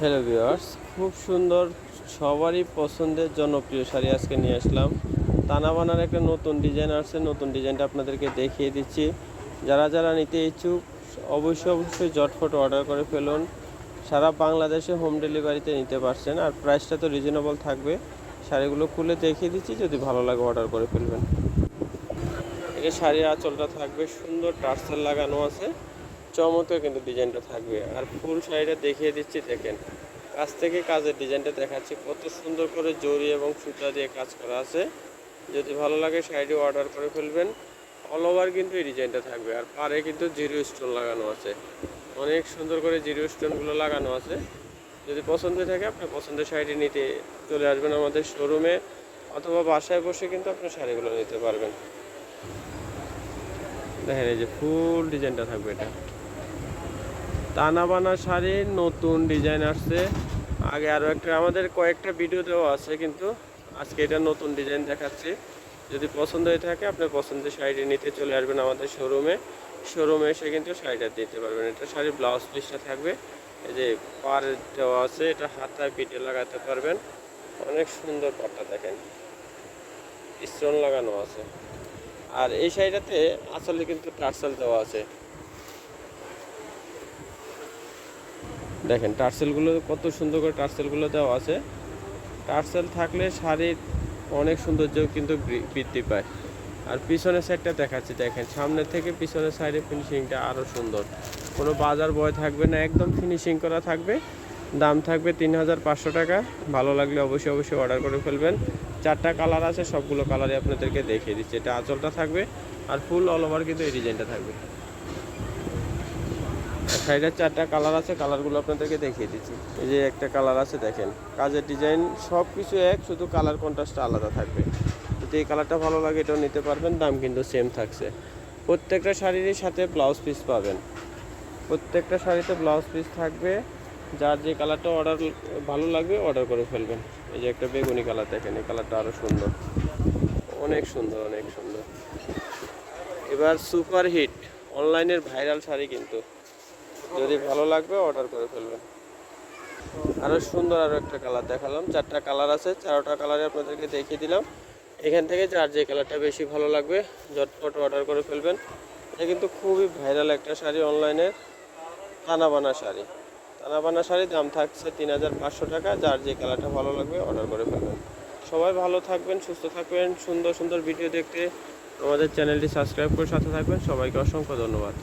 Hello viewers খুব সুন্দর, সবারই পছন্দের জনপ্রিয় শাড়ি আজকে নিয়ে আসলাম। তানাবানার একটা নতুন ডিজাইন আসছে, নতুন ডিজাইনটা আপনাদেরকে দেখিয়ে দিচ্ছি। যারা যারা নিতে ইচ্ছুক, অবশ্যই অবশ্যই জটফট অর্ডার করে ফেলুন। সারা বাংলাদেশে হোম ডেলিভারিতে নিতে পারছেন আর প্রাইসটা তো রিজনেবল থাকবে। শাড়িগুলো খুলে দেখিয়ে দিচ্ছি, যদি ভালো লাগে অর্ডার করে ফেলবেন। এটা শাড়ির আঁচলটা থাকবে, সুন্দর টার্সেল লাগানো আছে। চমৎকার কিন্তু ডিজাইনটা থাকবে। আর ফুল শাড়িটা দেখিয়ে দিচ্ছি, দেখেন। কাছ থেকে কাজের ডিজাইনটা দেখাচ্ছি। কত সুন্দর করে জরি এবং সুতা দিয়ে কাজ করা আছে। যদি ভালো লাগে শাড়িটি অর্ডার করে ফেলবেন। অল ওভার কিন্তু এই ডিজাইনটা থাকবে। আর পারে কিন্তু জিরো স্টোন লাগানো আছে। অনেক সুন্দর করে জিরো স্টোনগুলো লাগানো আছে। যদি পছন্দ থাকে, আপনার পছন্দের শাড়িটি নিতে চলে আসবেন আমাদের শোরুমে অথবা বাসায় বসে কিন্তু আপনার শাড়িগুলো নিতে পারবেন। দেখেন, এই যে ফুল ডিজাইনটা থাকবে এটা। টানা বানা শাড়ির নতুন ডিজাইন আসছে। আগে আরও একটা, আমাদের কয়েকটা ভিডিও দেওয়া আছে কিন্তু আজকে এটা নতুন ডিজাইন দেখাচ্ছি। যদি পছন্দ হয়ে থাকে, আপনার পছন্দের শাড়িটি নিতে চলে আসবেন আমাদের শোরুমে শোরুমে এসে কিন্তু শাড়িটা দিতে পারবেন। এটা শাড়ির ব্লাউজ পিসটা থাকবে। এই যে পার দেওয়া আছে, এটা হাতায় পিঠে লাগাতে পারবেন। অনেক সুন্দর পাটটা দেখেন। স্টোন লাগানো আছে। আর এই শাড়িটাতে আসলে কিন্তু টার্সেল দেওয়া আছে। দেখেন, টার্সেলগুলো কত সুন্দর করে টার্সেলগুলো দেওয়া আছে। টার্সেল থাকলে শাড়ির অনেক সৌন্দর্য কিন্তু বৃদ্ধি পায়। আর পিছনের সাইডটা দেখাচ্ছি, দেখেন, সামনে থেকে পিছনের সাইডে ফিনিশিংটা আরও সুন্দর। কোনো বাজার বয় থাকবে না, একদম ফিনিশিং করা থাকবে। দাম থাকবে তিন হাজার পাঁচশো টাকা। ভালো লাগলে অবশ্যই অবশ্যই অর্ডার করে ফেলবেন। চারটা কালার আছে, সবগুলো কালারই আপনাদেরকে দেখিয়ে দিচ্ছি। এটা আঁচলটা থাকবে আর ফুল অল ওভার কিন্তু এই ডিজাইনটা থাকবে। শাড়িটার চারটা কালার আছে, কালারগুলো আপনাদেরকে দেখিয়ে দিচ্ছি। এই যে একটা কালার আছে, দেখেন। কাজের ডিজাইন সব কিছু এক, শুধু কালার কন্ট্রাস্টটা আলাদা থাকবে। যদি এই কালারটা ভালো লাগে, এটাও নিতে পারবেন, দাম কিন্তু সেম থাকছে। প্রত্যেকটা শাড়িরই সাথে ব্লাউজ পিস পাবেন। প্রত্যেকটা শাড়িতে ব্লাউজ পিস থাকবে। যার যে কালারটা অর্ডার ভালো লাগবে অর্ডার করে ফেলবেন। এই যে একটা বেগুনি কালার, দেখেন, এই কালারটা আরও সুন্দর। অনেক সুন্দর অনেক সুন্দর। এবার সুপার হিট অনলাইনের ভাইরাল শাড়ি কিন্তু। যদি ভালো লাগবে অর্ডার করে ফেলবেন। আরও সুন্দর আরও একটা কালার দেখালাম। চারটা কালার আছে, চারোটা কালারে আপনাদেরকে দেখিয়ে দিলাম। এখান থেকে যার যে কালারটা বেশি ভালো লাগবে, ঝটপট অর্ডার করে ফেলবেন। এটা কিন্তু খুবই ভাইরাল একটা শাড়ি অনলাইনের টানাবানা শাড়ি। টানাবানা শাড়ি দাম থাকছে তিন হাজার পাঁচশো টাকা। যার যে কালারটা ভালো লাগবে অর্ডার করে ফেলবেন। সবাই ভালো থাকবেন, সুস্থ থাকবেন। সুন্দর সুন্দর ভিডিও দেখতে আমাদের চ্যানেলটি সাবস্ক্রাইব করে সাথে থাকবেন। সবাইকে অসংখ্য ধন্যবাদ।